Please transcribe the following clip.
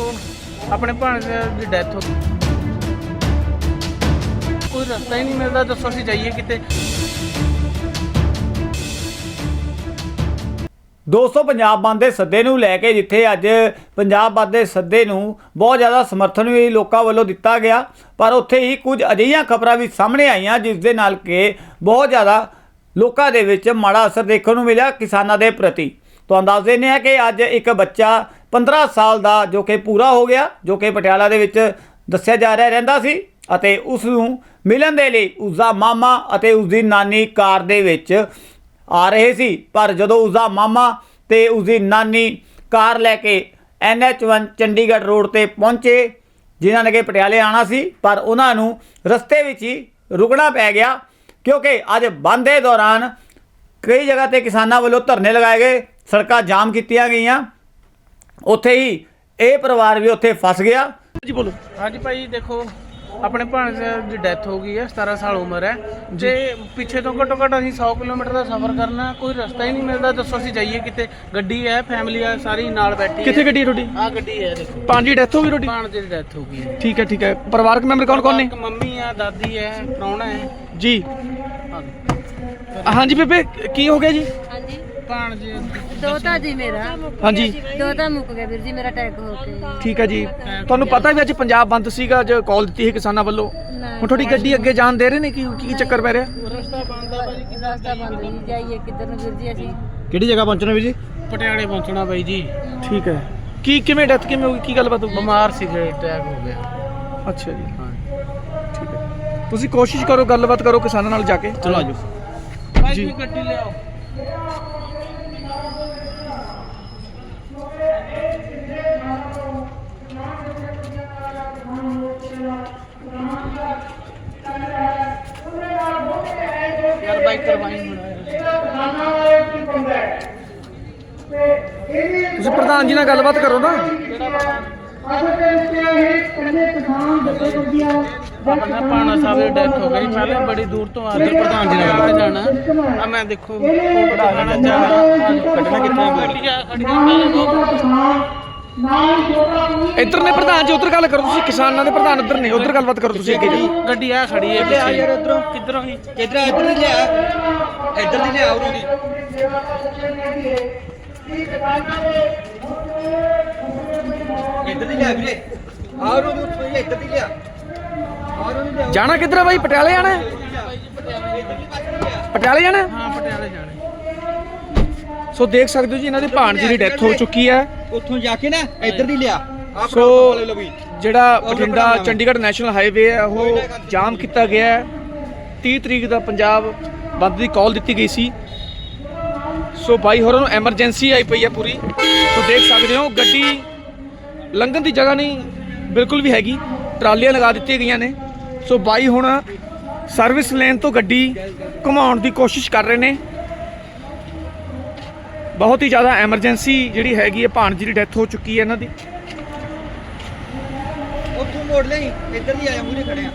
ਦੇਖੋ ਆਪਣੇ ਭਾਣਜੇ ਦੀ ਡੈਥ ਹੋ ਗਈ। ਕੋਈ ਰਸਤਾ ਹੀ ਨਹੀਂ ਮਿਲਦਾ, ਦੱਸੋ ਅਸੀਂ ਜਾਈਏ ਕਿਤੇ। ਦੋਸਤੋ, ਪੰਜਾਬ ਬੰਦ ਦੇ ਸੱਦੇ ਨੂੰ ਲੈ ਕੇ ਜਿੱਥੇ ਅੱਜ ਪੰਜਾਬ ਬੰਦ ਦੇ ਸੱਦੇ ਨੂੰ ਬਹੁਤ ਜ਼ਿਆਦਾ ਸਮਰਥਨ ਵੀ ਲੋਕਾਂ ਵੱਲੋਂ ਦਿੱਤਾ ਗਿਆ, ਪਰ ਉੱਥੇ ਹੀ ਕੁਝ ਅਜਿਹੀਆਂ ਖਬਰਾਂ ਵੀ ਸਾਹਮਣੇ ਆਈਆਂ, ਜਿਸ ਦੇ ਨਾਲ ਕਿ ਬਹੁਤ ਜ਼ਿਆਦਾ ਲੋਕਾਂ ਦੇ ਵਿੱਚ ਮਾੜਾ ਅਸਰ ਦੇਖਣ ਨੂੰ ਮਿਲਿਆ ਕਿਸਾਨਾਂ ਦੇ ਪ੍ਰਤੀ। ਤੁਹਾਨੂੰ ਦੱਸ ਦਿੰਦੇ ਹਾਂ ਕਿ ਅੱਜ ਇੱਕ ਬੱਚਾ 15 ਸਾਲ ਦਾ ਜੋ ਕਿ ਪੂਰਾ ਹੋ ਗਿਆ, ਜੋ ਕਿ ਪਟਿਆਲਾ ਦੇ ਵਿੱਚ ਦੱਸਿਆ ਜਾ ਰਿਹਾ, ਰਹਿੰਦਾ ਸੀ ਅਤੇ ਉਸ ਨੂੰ ਮਿਲਣ ਦੇ ਲਈ ਉਸ ਦਾ ਮਾਮਾ ਅਤੇ ਉਸ ਦੀ ਨਾਨੀ ਕਾਰ ਦੇ ਵਿੱਚ ਆ ਰਹੇ ਸੀ। ਪਰ ਜਦੋਂ ਉਸਦਾ ਮਾਮਾ ਤੇ ਉਸਦੀ ਨਾਨੀ ਕਾਰ ਲੈ ਕੇ NH1 ਚੰਡੀਗੜ੍ਹ ਰੋਡ ਤੇ ਪਹੁੰਚੇ, ਜਿਨ੍ਹਾਂ ਨੇ ਕਿ ਪਟਿਆਲੇ ਆਣਾ ਸੀ, ਪਰ ਉਹਨਾਂ ਨੂੰ ਰਸਤੇ ਵਿੱਚ ਹੀ ਰੁਕਣਾ ਪੈ ਗਿਆ, ਕਿਉਂਕਿ ਅੱਜ ਬੰਦ ਦੇ ਦੌਰਾਨ ਕਈ ਜਗ੍ਹਾ ਤੇ ਕਿਸਾਨਾਂ ਵੱਲੋਂ ਧਰਨੇ ਲਗਾਏ ਗਏ, ਸੜਕਾਂ ਜਾਮ ਕੀਤੀਆਂ ਗਈਆਂ। ਉੱਥੇ ਹੀ ਇਹ ਪਰਿਵਾਰ ਵੀ ਉੱਥੇ ਫਸ ਗਿਆ। ਜੀ ਬੋਲੋ। ਹਾਂਜੀ ਭਾਈ ਦੇਖੋ ਆਪਣੇ ਭਾਣਜੇ ਦੀ ਡੈਥ ਹੋ ਗਈ ਹੈ 17 ਸਾਲ ਉਮਰ ਹੈ। ਜੇ। ਪਿੱਛੇ ਤੋਂ ਘੱਟੋ ਘੱਟ ਅਸੀਂ 100 ਕਿਲੋਮੀਟਰ ਦਾ ਸਫ਼ਰ ਕਰਨਾ ਕੋਈ ਰਸਤਾ ਹੀ ਨਹੀਂ ਮਿਲਦਾ। ਦੱਸੋ ਅਸੀਂ ਜਾਈਏ ਕਿਤੇ। ਗੱਡੀ ਹੈ ਫੈਮਿਲੀ ਹੈ ਸਾਰੀ ਨਾਲ ਬੈਠੀ ਕਿੱਥੇ ਗੱਡੀ ਹੈ ਤੁਹਾਡੀ? ਆ ਗੱਡੀ ਹੈ ਦੇਖੋ। ਪੰਜ ਦੀ ਡੈਥ ਹੋ ਗਈ ਤੁਹਾਡੀ? ਭਾਣਜੇ ਦੀ ਡੈਥ ਹੋ ਗਈ ਹੈ। ਠੀਕ ਹੈ ਠੀਕ ਹੈ। ਪਰਿਵਾਰਕ ਮੈਂਬਰ ਕੌਣ ਕੌਣ ਨੇ? ਇੱਕ ਮੰਮੀ ਆ ਦਾਦੀ ਹੈ ਪ੍ਰਾਹੁਣਾ ਹੈ। ਜੀ। ਹਾਂਜੀ ਬੇਬੇ ਕੀ ਹੋ ਗਿਆ ਜੀ? ਹਾਂਜੀ। ਭਾਣਜੇ ਦੋਤਾ ਜੀ ਮੇਰਾ। ਹਾਂਜੀ। ਦੋਤਾ ਮੁੱਕ ਗਿਆ ਵੀਰ ਜੀ ਮੇਰਾ ਅਟੈਕ ਹੋ ਕੇ। ਠੀਕ ਹੈ ਜੀ। ਤੁਹਾਨੂੰ ਪਤਾ ਵੀ ਅੱਜ ਪੰਜਾਬ ਬੰਦ ਸੀਗਾ ਅੱਜ ਕਾਲ ਦਿੱਤੀ ਸੀ ਕਿਸਾਨਾਂ ਵੱਲੋਂ। ਹੁਣ ਤੁਹਾਡੀ ਗੱਡੀ ਅੱਗੇ ਜਾਣ ਦੇ ਰਹੇ ਨੇ ਕੀ ਕੀ ਚੱਕਰ ਪੈ ਰਿਹਾ? ਰਸਤਾ ਬੰਦ ਆ ਭਾਈ ਰਸਤਾ ਬੰਦ ਜੀ ਜਾਈਏ ਕਿੱਧਰ ਨੂੰ ਵੀਰ ਜੀ ਅਸੀਂ। ਕਿਹੜੀ ਜਗ੍ਹਾ ਪਹੁੰਚਣਾ ਵੀ ਜੀ? ਪਟਿਆਲੇ ਪਹੁੰਚਣਾ ਬਾਈ ਜੀ। ਠੀਕ ਹੈ। ਕੀ ਕਿਵੇਂ ਡੈਥ ਕਿਵੇਂ ਹੋ ਗਈ? ਕੀ ਗੱਲਬਾਤ ਹੋ ਗਈ? ਬਿਮਾਰ ਸੀਗੇ ਅਟੈਕ ਹੋ ਗਿਆ। ਅੱਛਾ ਜੀ। ਹਾਂ। ਠੀਕ ਹੈ। ਤੁਸੀਂ ਕੋਸ਼ਿਸ਼ ਕਰੋ ਗੱਲਬਾਤ ਕਰੋ ਕਿਸਾਨਾਂ ਨਾਲ ਜਾ ਕੇ। ਚਲੋ ਆਜੋ ਭਾਈ। ਜੀ ਗੱਡੀ ਲਿਆਓ। ਬਾਈਕ ਕਰਵਾਈ ਤੁਸੀਂ ਪ੍ਰਧਾਨ ਜੀ ਨਾਲ ਗੱਲਬਾਤ ਕਰੋ ਨਾ। ਆਪਣਾ ਪਾਣਾ ਸਾਹਿਬ ਦੀ ਡੈਥ ਹੋ ਗਈ। ਪਹਿਲੇ ਬੜੀ ਦੂਰ ਤੋਂ ਆ ਰਹੇ। ਪ੍ਰਧਾਨ ਜੀ ਨਾਲ ਜਾਣਾ? ਆ ਮੈਂ ਦੇਖੋ ਕੱਢਣਾ ਕਿੱਥੇ ਗੱਡੀਆਂ ਖੜੀਆਂ ਇੱਧਰ ਨੇ ਪ੍ਰਧਾਨ ਜੀ ਉੱਧਰ ਗੱਲ ਕਰੋ ਤੁਸੀਂ ਕਿਸਾਨਾਂ ਦੇ ਪ੍ਰਧਾਨ ਉੱਧਰ ਨੇ ਉੱਧਰ ਗੱਲਬਾਤ ਕਰੋ ਤੁਸੀਂ ਅੱਗੇ ਜੀ। ਗੱਡੀ ਆ ਖੜੀ ਹੈ ਪਿੱਛੇ। ਯਾਰ ਉਧਰੋਂ। ਕਿੱਧਰੋਂ ਹੀ ਇਧਰ ਇਧਰ ਦੀ ਲਿਆ। ਇਧਰ ਦੀ ਲਿਆ ਉਰੋਂ ਦੀ। ਇਧਰ ਦੀ ਲਿਆ ਵੀਰੇ। ਆ ਉਰੋਂ ਦੀ ਉੱਥੋਂ ਦੀ ਇਧਰ ਦੀ ਲਿਆ। ਆ ਉਰੋਂ ਦੀ ਲਿਆ। ਜਾਣਾ ਕਿੱਧਰ ਆ ਬਾਈ? ਪਟਿਆਲੇ ਜਾਣਾ ਹੈ? ਪਟਿਆਲੇ ਜਾਣਾ ਹੈ? ਹਾਂ ਪਟਿਆਲੇ ਜਾਣਾ ਸੋ ਦੇਖ ਸਕਦੇ ਹੋ ਜੀ ਇਹਨਾਂ ਦੀ ਭਾਣਜੀ ਦੀ ਡੈਥ ਹੋ ਚੁੱਕੀ ਹੈ। ਉੱਥੋਂ ਜਾ ਕੇ ਨਾ ਇਧਰ ਦੀ ਲਿਆ। ਸੋ ਜਿਹੜਾ ਬਠਿੰਡਾ ਚੰਡੀਗੜ੍ਹ ਨੈਸ਼ਨਲ ਹਾਈਵੇ ਹੈ ਉਹ ਜਾਮ ਕੀਤਾ ਗਿਆ ਹੈ। 30 ਤਰੀਕ ਦਾ ਪੰਜਾਬ ਬੰਦ ਦੀ ਕਾਲ ਦਿੱਤੀ ਗਈ ਸੀ। ਸੋ ਬਾਈ ਹੋਰਾਂ ਨੂੰ ਐਮਰਜੈਂਸੀ ਆਈ ਪਈ ਹੈ ਪੂਰੀ। ਸੋ ਦੇਖ ਸਕਦੇ ਹੋ ਗੱਡੀ ਲੰਘਣ ਦੀ ਜਗ੍ਹਾ ਨਹੀਂ ਬਿਲਕੁਲ ਵੀ ਹੈਗੀ। ਟਰਾਲੀਆਂ ਲਗਾ ਦਿੱਤੀਆਂ ਗਈਆਂ ਨੇ। ਸੋ ਬਾਈ ਹੁਣ ਸਰਵਿਸ ਲੇਨ ਤੋਂ ਗੱਡੀ ਘੁਮਾਉਣ ਦੀ ਕੋਸ਼ਿਸ਼ ਕਰ ਰਹੇ ਨੇ। ਬਹੁਤ ਹੀ ਜ਼ਿਆਦਾ ਐਮਰਜੈਂਸੀ ਜਿਹੜੀ ਹੈਗੀ ਹੈ, ਭਾਣਜੀ ਦੀ ਡੈਥ ਹੋ ਚੁੱਕੀ ਹੈ ਇਹਨਾਂ ਦੀ। ਉੱਥੋਂ ਮੋੜ ਲਈ, ਇਧਰ ਦੀ ਆਇਆ ਮੂਰੇ ਖੜੇ